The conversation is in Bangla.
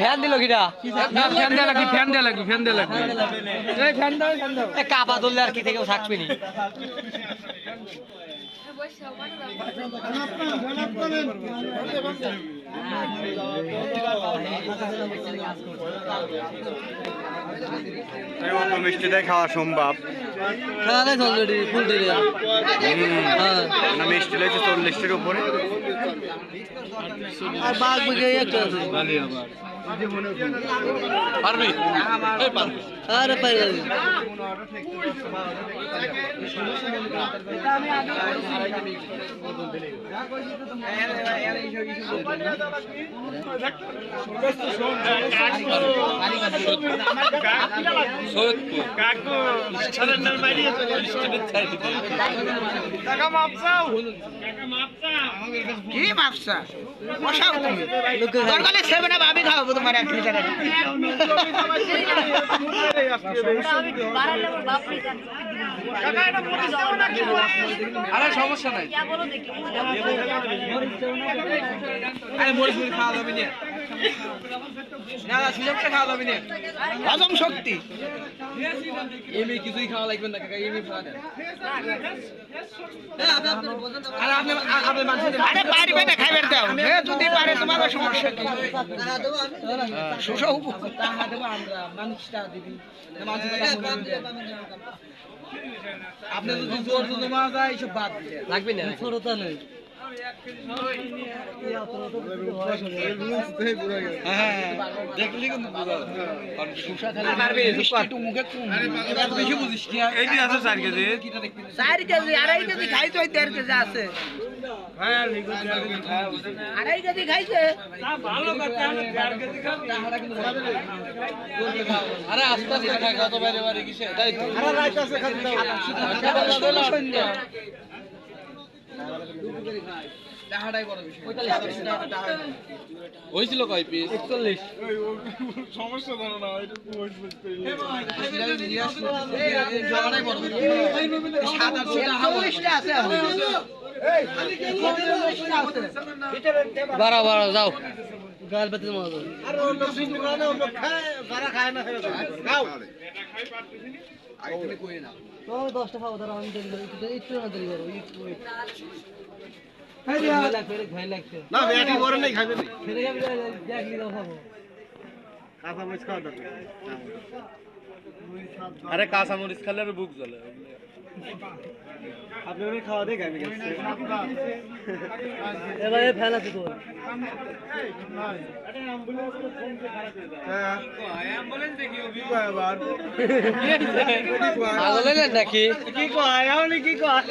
ফ্যান দিল কিটা? ফ্যান দেওয়া লাগবে ফ্যান দেওয়া লাগবে ফ্যান দেওয়া লাগবে। এই ফ্যান দাও ফ্যান দাও। এ কাপা ধরলে আর কি থেকে থাকবে নি? অত মিষ্টিটাই খাওয়া সম্ভব। অলরেডি ফুল দিলে হ্যাঁ। না মিষ্টি লেগেছে চল্লিশটির উপরে। আর বাঘ বুঝে একটা আছে। পারবি? পারবি। আরে পাই যাবি। কি মাপসা? বসাও তুমি। আমি খাওয়াবো তোমার এক লিটার আরে সমস্যা নাই। হজম শক্তি। এমনি কিছুই খাওয়া লাগবে না কাকা এমনি খাওয়া দেন আরে পারবে না। দাও। যদি পারে তোমার সমস্যা কি? সুসহ আমরা মানুষটা দিবি আপনি যদি জোর জোর মারা যায় এইসব বাদ লাগবে না। ছোটতা নেই হ্যাঁ দেখলি কিন্তু পারবে একটু মুখে এত বেশি বুঝিস কি এই যে আছে চার কেজি আড়াই কেজি খাইছো দেড় কেজি আছে আড়াই কেজি খাইছে আরে আস্তে আস্তে খাই কত বাইরে বাইরে কিসে? তাই তো। টাকাটাই বড় বিষয় হয়েছিল কয় পিস একচল্লিশ। সমস্যা আছে এখন। বাড়াও বাড়াও যাও। গাল পাতে মজা তো দশটা খাব তারা আমি দেরি একটু একটু না দেরি করো একটু ভয় লাগছে ভয় লাগছে। না ব্যাটি বড় নাই খাবে ফেরে যাবি দেখলি দাও খাব। খাব খাওয়া দরকার আরে কাঁচা মরিচ খেলে আর বুক জ্বলে আপনি উনি খাওয়া দেখে আমি এবার ফ্যান আছে তোর। নাকি? কি কয়? কি কয়?